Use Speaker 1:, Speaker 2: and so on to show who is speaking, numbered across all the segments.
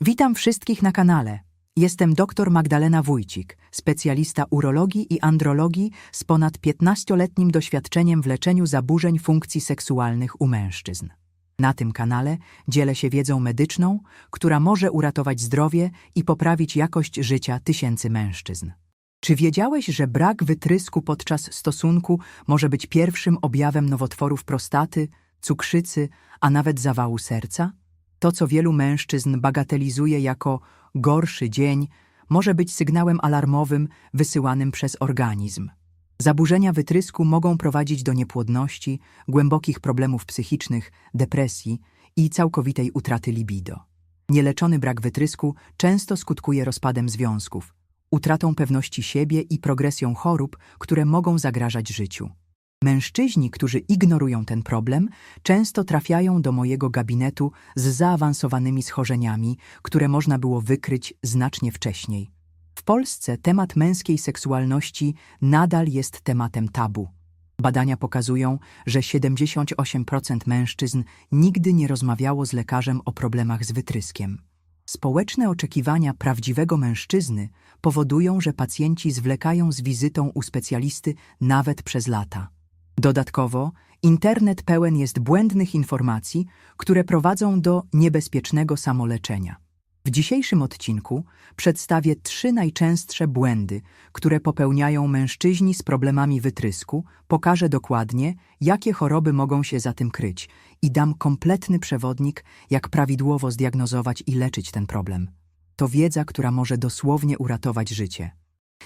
Speaker 1: Witam wszystkich na kanale. Jestem dr Magdalena Wójcik, specjalista urologii i andrologii z ponad 15-letnim doświadczeniem w leczeniu zaburzeń funkcji seksualnych u mężczyzn. Na tym kanale dzielę się wiedzą medyczną, która może uratować zdrowie i poprawić jakość życia tysięcy mężczyzn. Czy wiedziałeś, że brak wytrysku podczas stosunku może być pierwszym objawem nowotworów prostaty, cukrzycy, a nawet zawału serca? To, co wielu mężczyzn bagatelizuje jako gorszy dzień, może być sygnałem alarmowym wysyłanym przez organizm. Zaburzenia wytrysku mogą prowadzić do niepłodności, głębokich problemów psychicznych, depresji i całkowitej utraty libido. Nieleczony brak wytrysku często skutkuje rozpadem związków, utratą pewności siebie i progresją chorób, które mogą zagrażać życiu. Mężczyźni, którzy ignorują ten problem, często trafiają do mojego gabinetu z zaawansowanymi schorzeniami, które można było wykryć znacznie wcześniej. W Polsce temat męskiej seksualności nadal jest tematem tabu. Badania pokazują, że 78% mężczyzn nigdy nie rozmawiało z lekarzem o problemach z wytryskiem. Społeczne oczekiwania prawdziwego mężczyzny powodują, że pacjenci zwlekają z wizytą u specjalisty nawet przez lata. Dodatkowo, internet pełen jest błędnych informacji, które prowadzą do niebezpiecznego samoleczenia. W dzisiejszym odcinku przedstawię trzy najczęstsze błędy, które popełniają mężczyźni z problemami wytrysku, pokażę dokładnie, jakie choroby mogą się za tym kryć i dam kompletny przewodnik, jak prawidłowo zdiagnozować i leczyć ten problem. To wiedza, która może dosłownie uratować życie.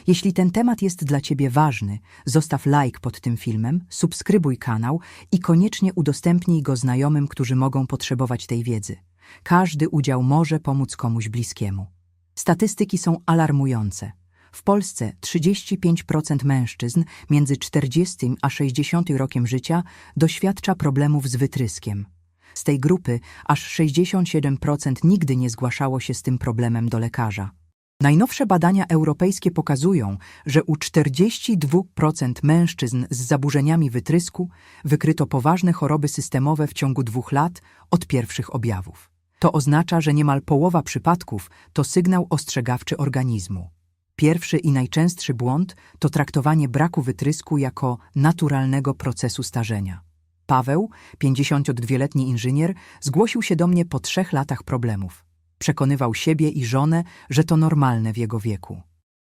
Speaker 1: Jeśli ten temat jest dla Ciebie ważny, zostaw like pod tym filmem, subskrybuj kanał i koniecznie udostępnij go znajomym, którzy mogą potrzebować tej wiedzy. Każdy udział może pomóc komuś bliskiemu. Statystyki są alarmujące. W Polsce 35% mężczyzn między 40 a 60 rokiem życia doświadcza problemów z wytryskiem. Z tej grupy aż 67% nigdy nie zgłaszało się z tym problemem do lekarza. Najnowsze badania europejskie pokazują, że u 42% mężczyzn z zaburzeniami wytrysku wykryto poważne choroby systemowe w ciągu dwóch lat od pierwszych objawów. To oznacza, że niemal połowa przypadków to sygnał ostrzegawczy organizmu. Pierwszy i najczęstszy błąd to traktowanie braku wytrysku jako naturalnego procesu starzenia. Paweł, 52-letni inżynier, zgłosił się do mnie po trzech latach problemów. Przekonywał siebie i żonę, że to normalne w jego wieku.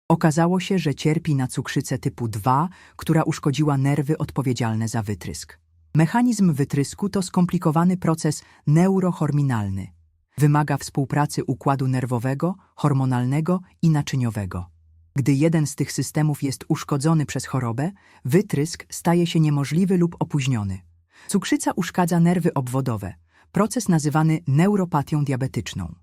Speaker 1: Okazało się, że cierpi na cukrzycę typu 2, która uszkodziła nerwy odpowiedzialne za wytrysk. Mechanizm wytrysku to skomplikowany proces neurohorminalny. Wymaga współpracy układu nerwowego, hormonalnego i naczyniowego. Gdy jeden z tych systemów jest uszkodzony przez chorobę, wytrysk staje się niemożliwy lub opóźniony. Cukrzyca uszkadza nerwy obwodowe, proces nazywany neuropatią diabetyczną.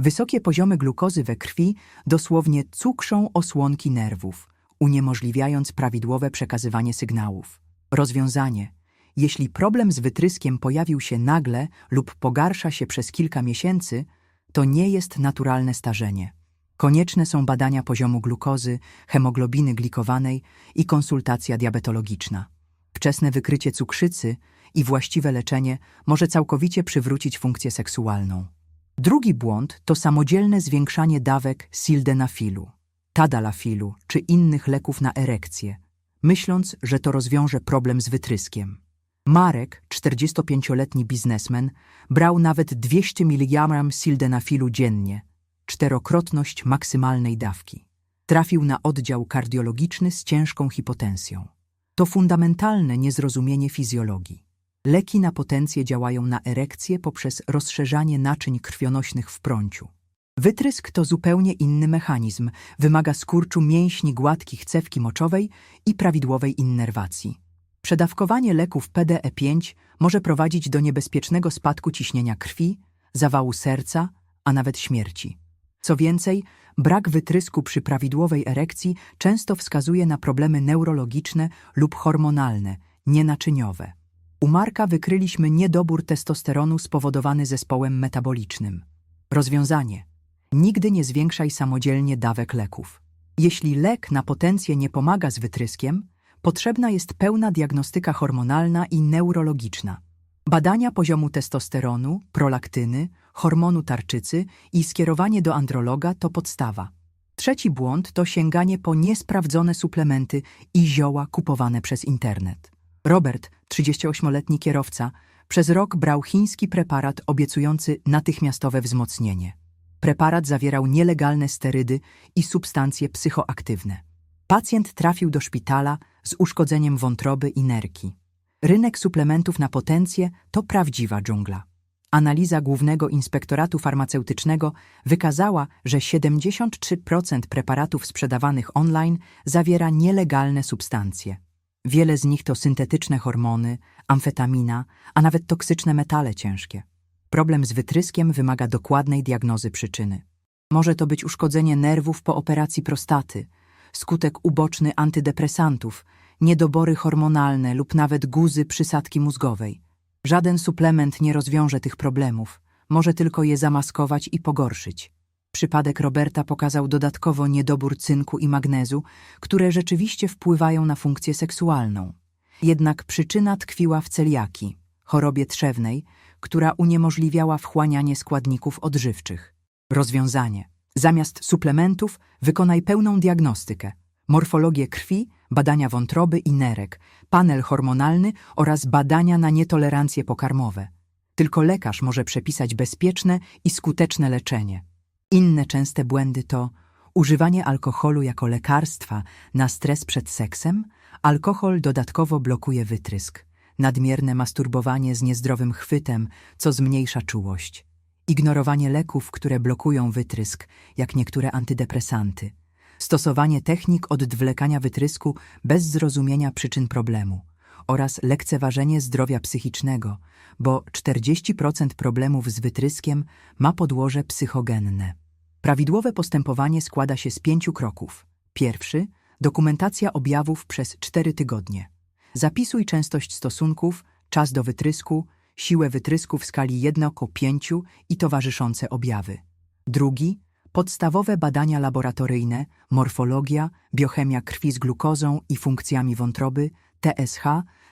Speaker 1: Wysokie poziomy glukozy we krwi dosłownie cukrzą osłonki nerwów, uniemożliwiając prawidłowe przekazywanie sygnałów. Rozwiązanie. Jeśli problem z wytryskiem pojawił się nagle lub pogarsza się przez kilka miesięcy, to nie jest naturalne starzenie. Konieczne są badania poziomu glukozy, hemoglobiny glikowanej i konsultacja diabetologiczna. Wczesne wykrycie cukrzycy i właściwe leczenie może całkowicie przywrócić funkcję seksualną. Drugi błąd to samodzielne zwiększanie dawek sildenafilu, tadalafilu czy innych leków na erekcję, myśląc, że to rozwiąże problem z wytryskiem. Marek, 45-letni biznesmen, brał nawet 200 mg sildenafilu dziennie, czterokrotność maksymalnej dawki. Trafił na oddział kardiologiczny z ciężką hipotensją. To fundamentalne niezrozumienie fizjologii. Leki na potencję działają na erekcję poprzez rozszerzanie naczyń krwionośnych w prąciu. Wytrysk to zupełnie inny mechanizm, wymaga skurczu mięśni gładkich cewki moczowej i prawidłowej innerwacji. Przedawkowanie leków PDE5 może prowadzić do niebezpiecznego spadku ciśnienia krwi, zawału serca, a nawet śmierci. Co więcej, brak wytrysku przy prawidłowej erekcji często wskazuje na problemy neurologiczne lub hormonalne, nienaczyniowe. U Marka wykryliśmy niedobór testosteronu spowodowany zespołem metabolicznym. Rozwiązanie. Nigdy nie zwiększaj samodzielnie dawek leków. Jeśli lek na potencję nie pomaga z wytryskiem, potrzebna jest pełna diagnostyka hormonalna i neurologiczna. Badania poziomu testosteronu, prolaktyny, hormonu tarczycy i skierowanie do androloga to podstawa. Trzeci błąd to sięganie po niesprawdzone suplementy i zioła kupowane przez internet. Robert, 38-letni kierowca, przez rok brał chiński preparat obiecujący natychmiastowe wzmocnienie. Preparat zawierał nielegalne sterydy i substancje psychoaktywne. Pacjent trafił do szpitala z uszkodzeniem wątroby i nerki. Rynek suplementów na potencję to prawdziwa dżungla. Analiza Głównego Inspektoratu Farmaceutycznego wykazała, że 73% preparatów sprzedawanych online zawiera nielegalne substancje. Wiele z nich to syntetyczne hormony, amfetamina, a nawet toksyczne metale ciężkie. Problem z wytryskiem wymaga dokładnej diagnozy przyczyny. Może to być uszkodzenie nerwów po operacji prostaty, skutek uboczny antydepresantów, niedobory hormonalne lub nawet guzy przysadki mózgowej. Żaden suplement nie rozwiąże tych problemów, może tylko je zamaskować i pogorszyć. Przypadek Roberta pokazał dodatkowo niedobór cynku i magnezu, które rzeczywiście wpływają na funkcję seksualną. Jednak przyczyna tkwiła w celiaki, chorobie trzewnej, która uniemożliwiała wchłanianie składników odżywczych. Rozwiązanie. Zamiast suplementów wykonaj pełną diagnostykę, morfologię krwi, badania wątroby i nerek, panel hormonalny oraz badania na nietolerancje pokarmowe. Tylko lekarz może przepisać bezpieczne i skuteczne leczenie. Inne częste błędy to używanie alkoholu jako lekarstwa na stres przed seksem. Alkohol dodatkowo blokuje wytrysk. Nadmierne masturbowanie z niezdrowym chwytem, co zmniejsza czułość. Ignorowanie leków, które blokują wytrysk, jak niektóre antydepresanty. Stosowanie technik odwlekania wytrysku bez zrozumienia przyczyn problemu oraz lekceważenie zdrowia psychicznego, bo 40% problemów z wytryskiem ma podłoże psychogenne. Prawidłowe postępowanie składa się z pięciu kroków. Pierwszy dokumentacja objawów przez 4 tygodnie. Zapisuj częstość stosunków, czas do wytrysku, siłę wytrysku w skali 1 ku 5 i towarzyszące objawy. Drugi podstawowe badania laboratoryjne, morfologia, biochemia krwi z glukozą i funkcjami wątroby, TSH,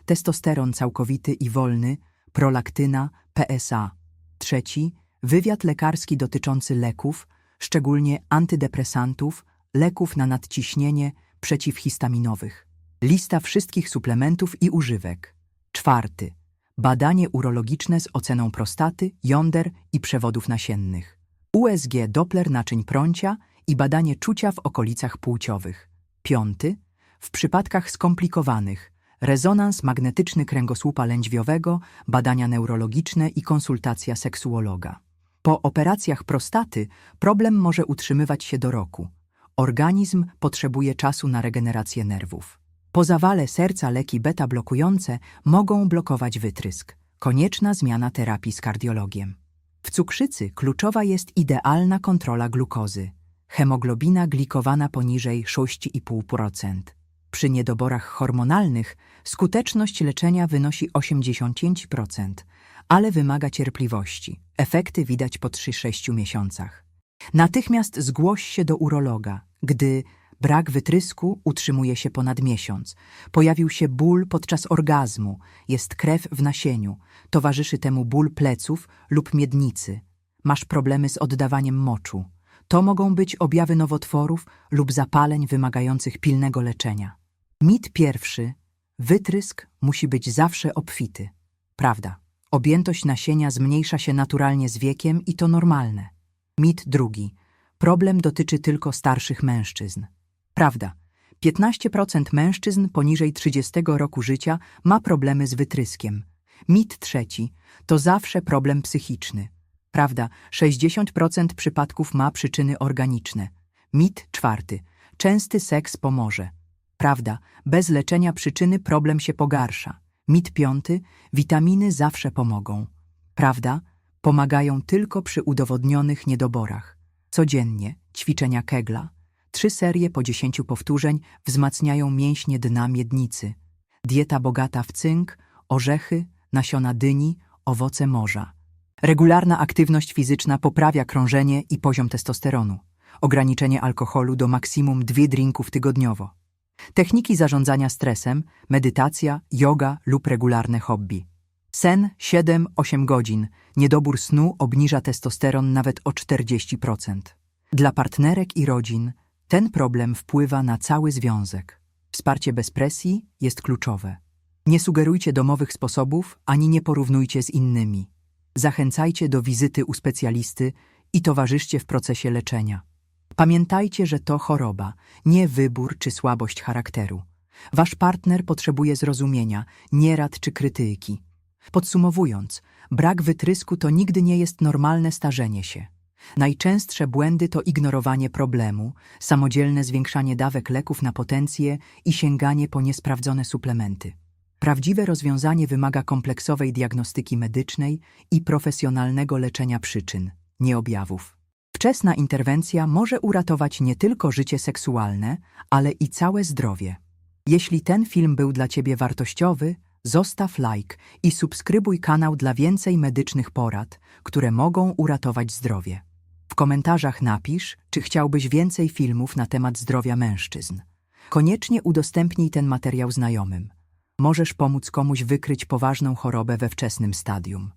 Speaker 1: testosteron całkowity i wolny, prolaktyna, PSA. Trzeci wywiad lekarski dotyczący leków, szczególnie antydepresantów, leków na nadciśnienie, przeciwhistaminowych. Lista wszystkich suplementów i używek. Czwarty. Badanie urologiczne z oceną prostaty, jąder i przewodów nasiennych. USG Doppler naczyń prącia i badanie czucia w okolicach płciowych. Piąty. W przypadkach skomplikowanych rezonans magnetyczny kręgosłupa lędźwiowego, badania neurologiczne i konsultacja seksuologa. Po operacjach prostaty problem może utrzymywać się do roku. Organizm potrzebuje czasu na regenerację nerwów. Po zawale serca leki beta blokujące mogą blokować wytrysk. Konieczna zmiana terapii z kardiologiem. W cukrzycy kluczowa jest idealna kontrola glukozy. Hemoglobina glikowana poniżej 6,5%. Przy niedoborach hormonalnych skuteczność leczenia wynosi 85%, ale wymaga cierpliwości. Efekty widać po 3-6 miesiącach. Natychmiast zgłoś się do urologa, gdy brak wytrysku utrzymuje się ponad miesiąc. Pojawił się ból podczas orgazmu, jest krew w nasieniu, towarzyszy temu ból pleców lub miednicy. Masz problemy z oddawaniem moczu. To mogą być objawy nowotworów lub zapaleń wymagających pilnego leczenia. Mit pierwszy. Wytrysk musi być zawsze obfity. Prawda. Objętość nasienia zmniejsza się naturalnie z wiekiem i to normalne. Mit drugi. Problem dotyczy tylko starszych mężczyzn. Prawda. 15% mężczyzn poniżej 30 roku życia ma problemy z wytryskiem. Mit trzeci. To zawsze problem psychiczny. Prawda. 60% przypadków ma przyczyny organiczne. Mit czwarty. Częsty seks pomoże. Prawda. Bez leczenia przyczyny problem się pogarsza. Mit piąty. Witaminy zawsze pomogą. Prawda. Pomagają tylko przy udowodnionych niedoborach. Codziennie ćwiczenia kegla. Trzy serie po 10 powtórzeń wzmacniają mięśnie dna miednicy. Dieta bogata w cynk, orzechy, nasiona dyni, owoce morza. Regularna aktywność fizyczna poprawia krążenie i poziom testosteronu. Ograniczenie alkoholu do maksimum dwie drinków tygodniowo. Techniki zarządzania stresem, medytacja, yoga lub regularne hobby. Sen 7-8 godzin. Niedobór snu obniża testosteron nawet o 40%. Dla partnerek i rodzin ten problem wpływa na cały związek. Wsparcie bez presji jest kluczowe. Nie sugerujcie domowych sposobów, ani nie porównujcie z innymi. Zachęcajcie do wizyty u specjalisty i towarzyszcie w procesie leczenia. Pamiętajcie, że to choroba, nie wybór czy słabość charakteru. Wasz partner potrzebuje zrozumienia, nie rad czy krytyki. Podsumowując, brak wytrysku to nigdy nie jest normalne starzenie się. Najczęstsze błędy to ignorowanie problemu, samodzielne zwiększanie dawek leków na potencję i sięganie po niesprawdzone suplementy. Prawdziwe rozwiązanie wymaga kompleksowej diagnostyki medycznej i profesjonalnego leczenia przyczyn, nie objawów. Wczesna interwencja może uratować nie tylko życie seksualne, ale i całe zdrowie. Jeśli ten film był dla Ciebie wartościowy, zostaw like i subskrybuj kanał dla więcej medycznych porad, które mogą uratować zdrowie. W komentarzach napisz, czy chciałbyś więcej filmów na temat zdrowia mężczyzn. Koniecznie udostępnij ten materiał znajomym. Możesz pomóc komuś wykryć poważną chorobę we wczesnym stadium.